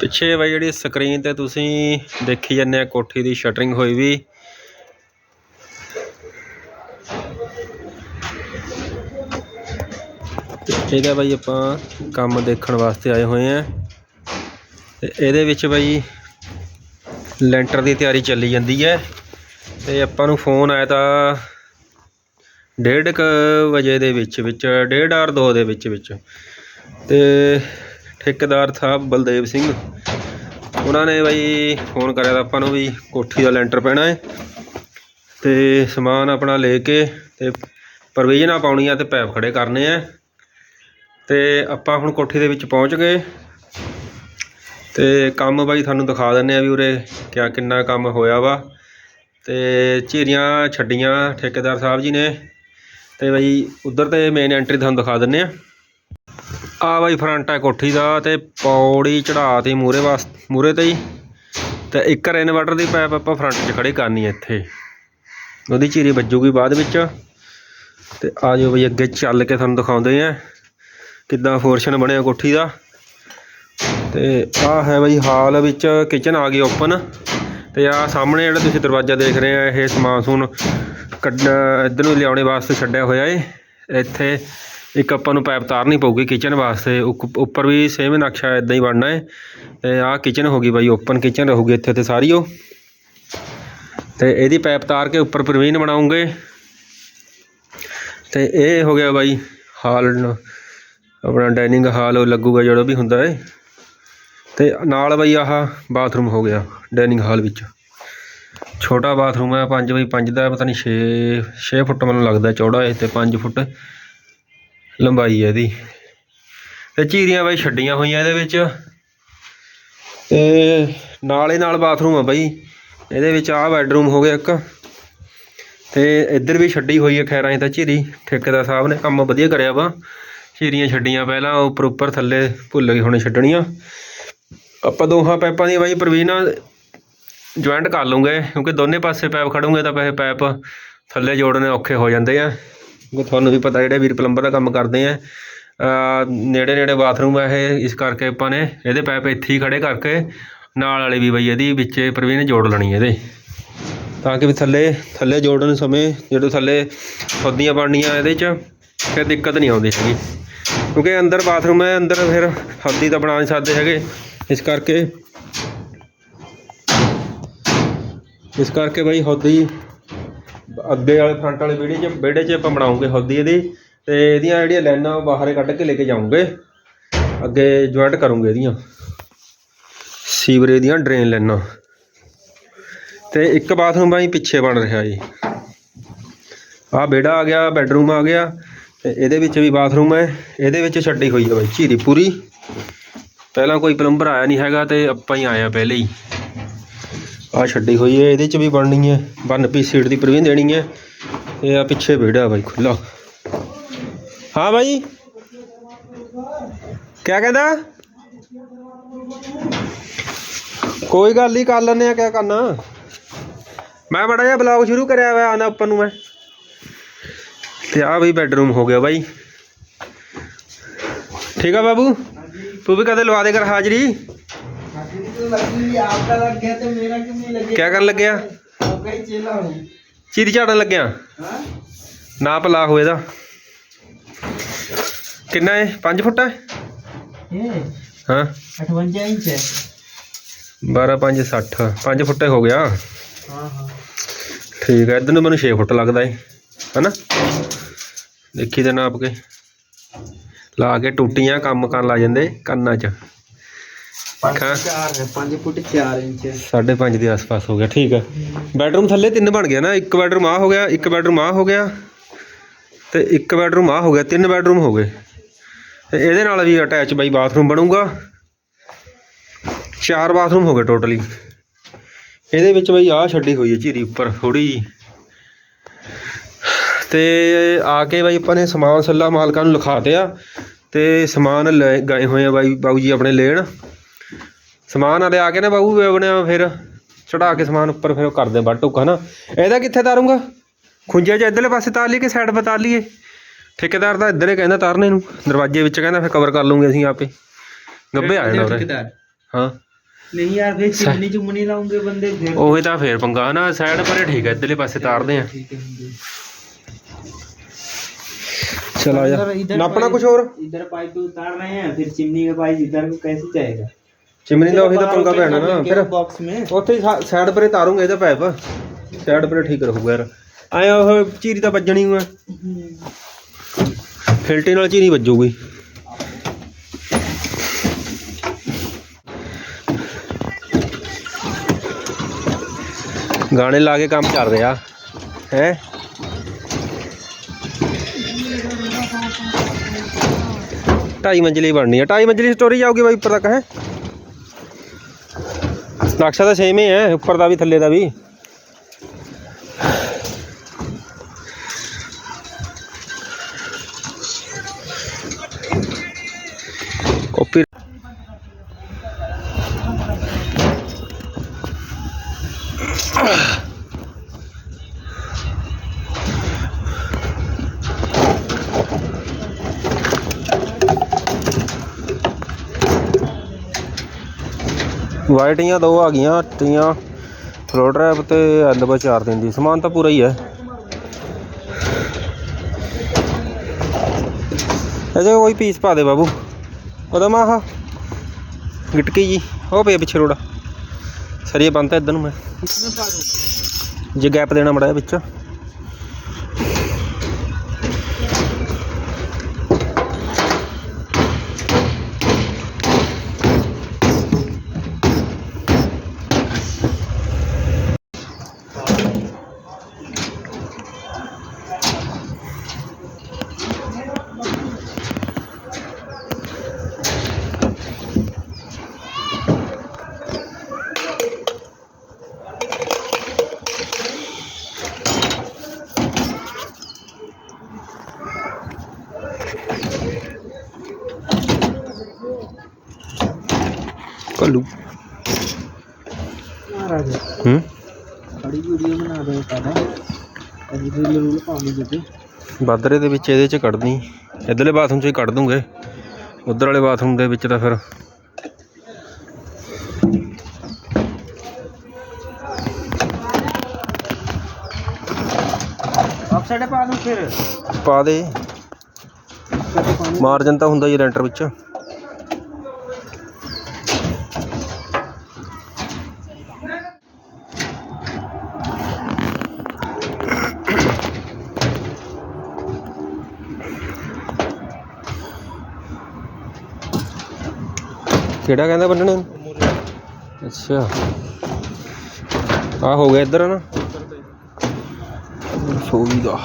ਪਿੱਛੇ ਬਾਈ ਜਿਹੜੀ ਸਕਰੀਨ ਤੇ ਤੁਸੀਂ ਦੇਖੀ ਜਾਂਦੇ ਆ, ਕੋਠੀ ਦੀ ਸ਼ਟਰਿੰਗ ਹੋਈ ਵੀ। ਇਹਦਾ ਬਾਈ ਆਪਾਂ ਕੰਮ ਦੇਖਣ ਵਾਸਤੇ ਆਏ ਹੋਏ ਆ। ਤੇ ਇਹਦੇ ਵਿੱਚ ਬਈ ਲੈਂਟਰ ਦੀ ਤਿਆਰੀ ਚੱਲੀ ਜਾਂਦੀ ਹੈ। ਤੇ ਆਪਾਂ ਨੂੰ ਫੋਨ ਆਇਆ ਤਾਂ ਡੇਢ ਕੁ ਵਜੇ ਦੇ ਵਿੱਚ ਵਿੱਚ, ਡੇਢ ਆਰ ਦੋ ਦੇ ਵਿੱਚ ਵਿੱਚ। ਤੇ ਠੇਕੇਦਾਰ ਸਾਹਿਬ ਬਲਦੇਵ ਸਿੰਘ। ਉਹਨਾਂ ਨੇ ਬਾਈ ਫੋਨ ਕਰਿਆ ਤਾਂ ਆਪਾਂ ਨੂੰ ਵੀ ਕੋਠੀ ਦਾ ਲੈਂਟਰ ਪੈਣਾ ਹੈ। ਤੇ ਸਮਾਨ ਆਪਣਾ ਲੈ ਕੇ ਤੇ ਪ੍ਰੋਵੀਜ਼ਨਾਂ ਪਾਉਣੀਆਂ ਤੇ ਪੈਪ ਖੜੇ ਕਰਨੇ ਆ ਤੇ ਆਪਾਂ ਹੁਣ ਕੋਠੀ ਦੇ ਵਿੱਚ ਪਹੁੰਚ ਗਏ। ਤੇ ਕੰਮ ਬਾਈ ਤੁਹਾਨੂੰ ਦਿਖਾ ਦਿੰਨੇ ਆ ਵੀ ਉਰੇ ਕਿਆ ਕਿੰਨਾ ਕੰਮ ਹੋਇਆ ਵਾ। ਤੇ ਝੀਰੀਆਂ ਛੱਡੀਆਂ ਠੇਕੇਦਾਰ ਸਾਹਿਬ ਜੀ ਨੇ। ਤੇ ਬਾਈ ਉਧਰ ਤੇ ਮੇਨ ਐਂਟਰੀ ਤੁਹਾਨੂੰ ਦਿਖਾ ਦਿੰਨੇ ਆ। ਆ ਬਾਈ ਫਰੰਟ ਹੈ ਕੋਠੀ ਦਾ ਤੇ ਪੌੜੀ ਚੜਾਤੀ ਮੂਰੇ ਵਾਸ ਮੂਰੇ ਤੇ ਹੀ। ਤੇ ਇੱਕ ਇਨਵਰਟਰ ਦੀ ਪਾਈਪ ਆਪਾਂ ਫਰੰਟ 'ਚ ਖੜੀ ਕਰਨੀ ਹੈ ਇੱਥੇ। ਉਹਦੀ ਚੀਰੀ ਵੱਜੂਗੀ ਬਾਅਦ ਵਿੱਚ। ਤੇ ਆ ਜਾਓ ਬਈ ਅੱਗੇ ਚੱਲ ਕੇ ਤੁਹਾਨੂੰ ਦਿਖਾਉਂਦੇ ਆ ਕਿੱਦਾਂ ਫੋਰਸ਼ਨ ਬਣਿਆ ਕੋਠੀ ਦਾ। ਤੇ ਆ ਹੈ ਬਈ ਹਾਲ ਵਿੱਚ ਕਿਚਨ ਆ ਗਈ ਓਪਨ ਤੇ ਆ ਸਾਹਮਣੇ ਜਿਹੜਾ ਤੁਸੀਂ ਦਰਵਾਜ਼ਾ ਦੇਖ ਰਹੇ ਆ, ਇਹ ਸਮਾਨ ਸੂਨ ਕੱਢ ਇੱਧਰ ਨੂੰ ਲਿਆਉਣੇ ਵਾਸਤੇ ਛੱਡਿਆ ਹੋਇਆ ਏ। ਇੱਥੇ ਇੱਕ ਆਪਾਂ ਨੂੰ ਪਾਈਪ ਤਾਰਨੀ ਪਊਗੀ ਕਿਚਨ ਵਾਸਤੇ ਉੱਪਰ ਵੀ ਸੇਮ ਨਕਸ਼ਾ ਇਦਾਂ ਹੀ ਬਣਨਾ ਹੈ। ਤੇ ਆਹ ਕਿਚਨ ਹੋ ਗਈ ਬਾਈ ਓਪਨ ਕਿਚਨ ਰਹੂਗੀ ਇੱਥੇ ਤੇ ਸਾਰੀ ਉਹ। ਤੇ ਇਹਦੀ ਪਾਈਪ ਤਾਰ ਕੇ ਉੱਪਰ ਪ੍ਰਵੀਨ ਬਣਾਉਂਗੇ। ਤੇ ਇਹ ਹੋ ਗਿਆ ਬਾਈ, ਹਾਲ ਆਪਣਾ ਡਾਈਨਿੰਗ ਹਾਲ ਲੱਗੂਗਾ ਜਿਹੜਾ ਵੀ ਹੁੰਦਾ ਹੈ। ਤੇ ਨਾਲ ਬਾਈ ਆਹ ਬਾਥਰੂਮ ਹੋ ਗਿਆ ਡਾਈਨਿੰਗ ਹਾਲ ਵਿੱਚ। ਛੋਟਾ ਬਾਥਰੂਮ ਹੈ 5 ਬਾਈ 5 ਦਾ, ਪਤਾ ਨਹੀਂ 6 6 ਫੁੱਟ ਮੈਨੂੰ ਲੱਗਦਾ ਚੌੜਾ ਹੈ ਤੇ 5 ਫੁੱਟ। ਲੰਬਾਈ ਹੈ ਇਹਦੀ। ਤੇ ਚੀਰੀਆਂ ਬਾਈ ਛੱਡੀਆਂ ਹੋਈਆਂ ਇਹਦੇ ਵਿੱਚ। ਤੇ ਨਾਲ ਹੀ ਨਾਲ ਬਾਥਰੂਮ ਆ ਬਾਈ। ਇਹਦੇ ਵਿੱਚ ਆਹ ਬੈਡਰੂਮ ਹੋ ਗਿਆ ਇੱਕ। ਤੇ ਇੱਧਰ ਵੀ ਛੱਡੀ ਹੋਈ ਹੈ ਖੈਰਾਂ 'ਚ ਤਾਂ ਝੀਰੀ ਠੇਕੇਦਾਰ ਸਾਹਿਬ ਨੇ ਕੰਮ ਵਧੀਆ ਕਰਿਆ ਵਾ। ਝੀਰੀਆਂ ਛੱਡੀਆਂ ਪਹਿਲਾਂ ਉੱਪਰ ਉੱਪਰ ਥੱਲੇ ਭੁੱਲ ਗਏ ਹੁਣ ਛੱਡਣੀਆਂ। ਆਪਾਂ ਦੋਹਾਂ ਪਾਈਪਾਂ ਦੀ ਬਾਈ ਪ੍ਰਵੀਨਾ ਜੁਆਇੰਟ ਕਰ ਲੂੰਗੇ, ਕਿਉਂਕਿ ਦੋਨੇ ਪਾਸੇ ਪਾਈਪ ਖੜੂਗੇ ਤਾਂ ਪੈਸੇ ਪਾਈਪ ਥੱਲੇ ਜੋੜਨੇ ਔਖੇ ਹੋ ਜਾਂਦੇ ਆ। ਕਿਉਂਕਿ ਤੁਹਾਨੂੰ ਵੀ ਪਤਾ ਜਿਹੜੇ ਵੀਰ ਪਲੰਬਰ ਦਾ ਕੰਮ ਕਰਦੇ ਆ ਨੇੜੇ ਨੇੜੇ ਬਾਥਰੂਮ ਆ ਇਹ, ਇਸ ਕਰਕੇ ਆਪਾਂ ਨੇ ਇਹਦੇ ਪੈਪ ਇੱਥੇ ਹੀ ਖੜੇ ਕਰਕੇ ਨਾਲ ਵਾਲੇ ਵੀ ਬਈ ਇਹਦੀ ਵਿੱਚ ਪ੍ਰਵੀਨ ਜੋੜ ਲੈਣੀ ਇਹਦੇ। ਤਾਂ ਕਿ ਵੀ ਥੱਲੇ ਥੱਲੇ ਜੋੜਨ ਸਮੇਂ ਜਦੋਂ ਥੱਲੇ ਖੁੱਦੀਆਂ ਬਣਨੀਆਂ ਇਹਦੇ 'ਚ, ਫਿਰ ਦਿੱਕਤ ਨਹੀਂ ਆਉਂਦੀ ਹੈਗੀ। ਕਿਉਂਕਿ ਅੰਦਰ ਬਾਥਰੂਮ ਹੈ, ਅੰਦਰ ਫਿਰ ਹੱਦੀ ਤਾਂ ਬਣਾ ਨਹੀਂ ਸਕਦੇ ਹੈਗੇ। ਇਸ ਕਰਕੇ ਇਸ ਕਰਕੇ ਬਈ ਹੌਦੀ ਅੱਗੇ ਵਾਲੇ ਫਰੰਟ ਵਾਲੇ ਵਿਹੜੇ 'ਚ ਵਿਹੜੇ 'ਚ ਆਪਾਂ ਬਣਾਉਂਗੇ ਹੌਦੀ ਇਹਦੀ ਤੇ ਇਹਦੀਆਂ ਜਿਹੜੀਆਂ ਲਾਈਨਾਂ ਬਾਹਰ ਕੱਢ ਕੇ ਲੈ ਕੇ ਜਾਉਂਗੇ ਅੱਗੇ ਜੁਆਇੰਟ ਕਰੂੰਗੇ ਇਹਦੀਆਂ। ਸੀਵਰੇਜ ਦੀਆਂ ਡਰੇਨ ਲਾਈਨਾਂ। ਤੇ ਇੱਕ ਬਾਥਰੂਮ ਬਾਈ ਪਿੱਛੇ ਬਣ ਰਿਹਾ ਜੀ। ਆਹ ਵਿਹੜਾ ਆ ਗਿਆ ਬੈੱਡਰੂਮ ਆ ਗਿਆ, ਤੇ ਇਹਦੇ ਵਿੱਚ ਵੀ ਬਾਥਰੂਮ ਹੈ। ਇਹਦੇ ਵਿੱਚ ਛੱਡੀ ਹੋਈ ਹੈ ਬਾਈ, ਝੀਰੀ ਪੂਰੀ। ਪਹਿਲਾਂ ਕੋਈ ਪਲੰਬਰ ਆਇਆ ਨਹੀਂ ਹੈਗਾ ਤੇ ਆਪਾਂ ਹੀ ਆਏ ਆ ਪਹਿਲੇ ਹੀ। ਆ ਛੱਡੀ ਹੋਈ ਹੈ, ਇਹਦੇ ਚ ਵੀ ਬਣਨੀ ਹੈ। ਵਨ ਪੀਸ ਸੀਟ ਦੀ ਪ੍ਰਵੀਨ ਦੇਣੀ ਹੈ। ਇਹ ਆ ਪਿੱਛੇ ਵਿਹੜਾ ਬਾਈ ਖੁੱਲਾ ਹਾਂ ਬਾਈ। ਕਿਆ ਕਹਿੰਦਾ? ਕੋਈ ਗੱਲ ਨਹੀਂ ਕਰ ਲੈਨੇ ਆ ਕਿਆ ਕਰਨਾ। ਮੈਂ ਬੜਾ ਜਿਹਾ ਬਲੌਗ ਸ਼ੁਰੂ ਕਰਿਆ ਹੋਇਆ ਆਂਦਾ ਉੱਪਰ ਨੂੰ ਮੈਂ। ਤੇ ਆ ਬਈ ਬੈੱਡਰੂਮ ਹੋ ਗਿਆ ਬਾਈ। ਠੀਕ ਆ ਬਾਬੂ? ਤੂੰ ਵੀ ਕਦੇ ਲਵਾ ਦੇ ਕਰ ਹਾਜ਼ਰੀ। आपका लग गया तो मेरा क्यों नहीं लगे ਕਿਆ ਕਰਨ ਲੱਗਿਆ आपका ही चेला हूँ ਚੀਰੀ ਝਾੜਨ ਲੱਗਿਆ हाँ ਨਾਪ ਲਾ ਹੋਏ ਦਾ ਕਿੰਨਾ ਹੈ 5 ਫੁੱਟ ਹੈ ये ਹਾਂ अठवंजा इंच है 12 5 60 5 ਫੁੱਟ ਹੋ ਗਿਆ हाँ हाँ ਠੀਕ ਹੈ ਇਧਰ ਨੂੰ ਮੈਨੂੰ 6 ਫੁੱਟ ਲੱਗਦਾ ਹੈ ਹਨਾ ਦੇਖੀ ਤੇ ਨਾਪ ਕੇ ਲਾ ਕੇ ਟੂਟੀਆਂ ਕੰਮ ਕਰਨ ਲਾ ਜਾਂਦੇ ਕੰਨਾਂ 'ਚ ਪੰਜ ਫੁੱਟ 4 ਇੰਚ। 5.5 ਦੇ ਆਸ-ਪਾਸ ਹੋ ਗਿਆ ਠੀਕ ਹੈ ਬੈਡਰੂਮ ਥੱਲੇ ਤਿੰਨ ਬਣ ਗਿਆ ਨਾ ਇੱਕ ਬੈਡਰੂਮ ਆ ਹੋ ਗਿਆ ਇੱਕ ਬੈਡਰੂਮ ਆ ਹੋ ਗਿਆ ਤੇ ਇੱਕ ਬੈਡਰੂਮ ਆ ਹੋ ਗਿਆ ਤਿੰਨ ਬੈਡਰੂਮ ਹੋ ਗਏ। ਤੇ ਇਹਦੇ ਨਾਲ ਵੀ ਅਟੈਚ ਬਾਈ ਬਾਥਰੂਮ ਬਣੂਗਾ। ਚਾਰ ਬਾਥਰੂਮ ਹੋ ਗਏ ਟੋਟਲੀ। ਇਹਦੇ ਵਿੱਚ ਬਈ ਆਹ ਛੱਡੀ ਹੋਈ ਹੈ ਝੀਰੀ ਉੱਪਰ ਥੋੜੀ ਜੀ ਤੇ ਆ ਕੇ ਬਾਈ ਆਪਾਂ ਨੇ ਸਮਾਨ ਸੱਲਾ ਮਾਲਕਾਂ ਨੂੰ ਲਿਖਾ ਦਿਆ ਤੇ ਸਮਾਨ ਲੈ ਗਏ ਹੋਏ ਆ ਬਾਈ ਬਾਊ ਜੀ ਆਪਣੇ ਲੈਣ। ਸਮਾਨ ਆ ਲਿਆ ਕੇ ਨਾ ਬਾਬੂ ਆਪਣੇ ਫਿਰ ਚੜਾ ਕੇ ਸਮਾਨ ਉੱਪਰ ਫਿਰ ਉਹ ਕਰਦੇ ਵੱਟ ਟੁੱਕ ਹਨਾ ਇਹਦਾ ਕਿੱਥੇ ਤਾਰੂੰਗਾ ਖੁੰਝੇ 'ਚ ਇੱਧਰਲੇ ਪਾਸੇ ਤਾਰ ਲਈਏ ਕਿ ਸਾਈਡ 'ਤੇ ਤਾਰ ਲਈਏ ਠੇਕੇਦਾਰ ਤਾਂ ਇੱਧਰ ਹੀ ਕਹਿੰਦਾ ਤਾਰਨੇ ਨੂੰ ਦਰਵਾਜ਼ੇ ਵਿੱਚ ਕਹਿੰਦਾ ਫਿਰ ਕਵਰ ਕਰ ਲੂੰਗੇ ਅਸੀਂ ਆਪੇ ਗੱਬੇ ਆ ਜਾਣਾ ਉਰੇ ठेकेदार ਹਾਂ नहीं यार फिर चिमनी चुमनी लाऊंगे बंदे फिर ਉਹੀ ਤਾਂ ਫੇਰ ਪੰਗਾ ਨਾ ਸਾਈਡ ਪਰੇ ਠੀਕ ਹੈ ਇੱਧਰਲੇ ਪਾਸੇ ਤਾਰਦੇ ਆ ठीक है ਚਲ ਆ ਜਾ इधर- इधर ਨਾਪਣਾ पाइप- ਕੁਝ ਹੋਰ इधर पाइप तो उतार रहे हैं फिर चिमनी का पाइप इधर को कैसे जाएगा ਚਿਮਨੀ ਦਾ ਉਹੀ ਤਾਂ ਪੰਗਾ ਪੈਣਾ ਨਾ ਫਿਰ बॉक्स में ਉੱਥੇ ਸਾਈਡ ਪਰੇ ਤਾਰੂੰਗੇ ਇਹਦਾ ਪਾਈਪ ਸਾਈਡ ਪਰੇ ਠੀਕ ਰਹੂਗਾ ਯਾਰ ਐ ਉਹ ਚੀਰੀ ਤਾਂ ਵੱਜਣੀ ਹੋਆ ਫਿਲਟੇ ਨਾਲ ਚੀਰੀ ਵੱਜੂਗੀ ਗਾਣੇ ਲਾ ਕੇ ਕੰਮ ਚੱਲ ਰਿਹਾ ਹੈ ਢਾਈ ਮੰਜ਼ਲੀ ਬਣਨੀ ਹੈ ਢਾਈ ਮੰਜ਼ਲੀ ਸਟੋਰੀ ਜਾਊਗੀ ਬਾਈ ਉੱਪਰ ਤੱਕ ਹੈ ਨਕਸ਼ਾ ਤਾਂ ਸੇਮ ਹੀ ਹੈ ਉੱਪਰ ਦਾ ਵੀ ਥੱਲੇ ਦਾ ਵੀ ਕਾਪੀ ਵਾਈਟੀਆਂ ਦੋ ਆ ਗਈਆਂ, ਤੀਆਂ ਫਲੋ ਡਰਾਈਵ ਤੇ ਐਲਬਾ ਚਾਰ ਦਿਨ ਦੀ। ਸਮਾਨ ਤਾਂ ਪੂਰਾ ਹੀ ਹੈ। ਅਜੇ ਉਹੀ ਪੀਸ ਪਾ ਦੇ ਬਾਬੂ। ਉਹਦਾ ਮਾ ਆਹ ਗਿਟਕੀ ਜੀ, ਉਹ ਪਏ ਪਿੱਛੇ ਰੋੜਾ। ਸਰੀਏ ਬੰਨਤਾ ਇਧਰ ਨੂੰ ਮੈਂ। ਜੇ ਗੈਪ ਦੇਣਾ ਮੜਾ ਵਿੱਚ। ਕੱਲੂ ਮਹਾਰਾਜ। ਹੂੰ? ਦੇ ਵਿੱਚ ਇਹਦੇ ਚ ਕੱਢਣੀ ਇਧਰਲੇ ਬਾਥਰੂਮ ਚ ਕੱਢ ਦੂੰਗੇ। ਉਧਰ ਵਾਲੇ ਬਾਥਰੂਮ ਦੇ ਵਿੱਚ ਤਾਂ ਫਿਰ ਆਫਸਾਈਡ ਪਾ ਦੂੰ ਫਿਰ। ਪਾ ਦੇ। ਮਾਰਜਨ ਤਾਂ ਹੁੰਦਾ ਹੀ ਰੈਂਟਰ ਵਿੱਚ। ਕਿਹੜਾ ਕਹਿੰਦਾ ਬੰਨਣੇ? ਨੂੰ ਅੱਛਾ। ਆ ਹੋ ਗਿਆ ਇੱਧਰ ਨਾ। ਸੋਈ ਦਾ।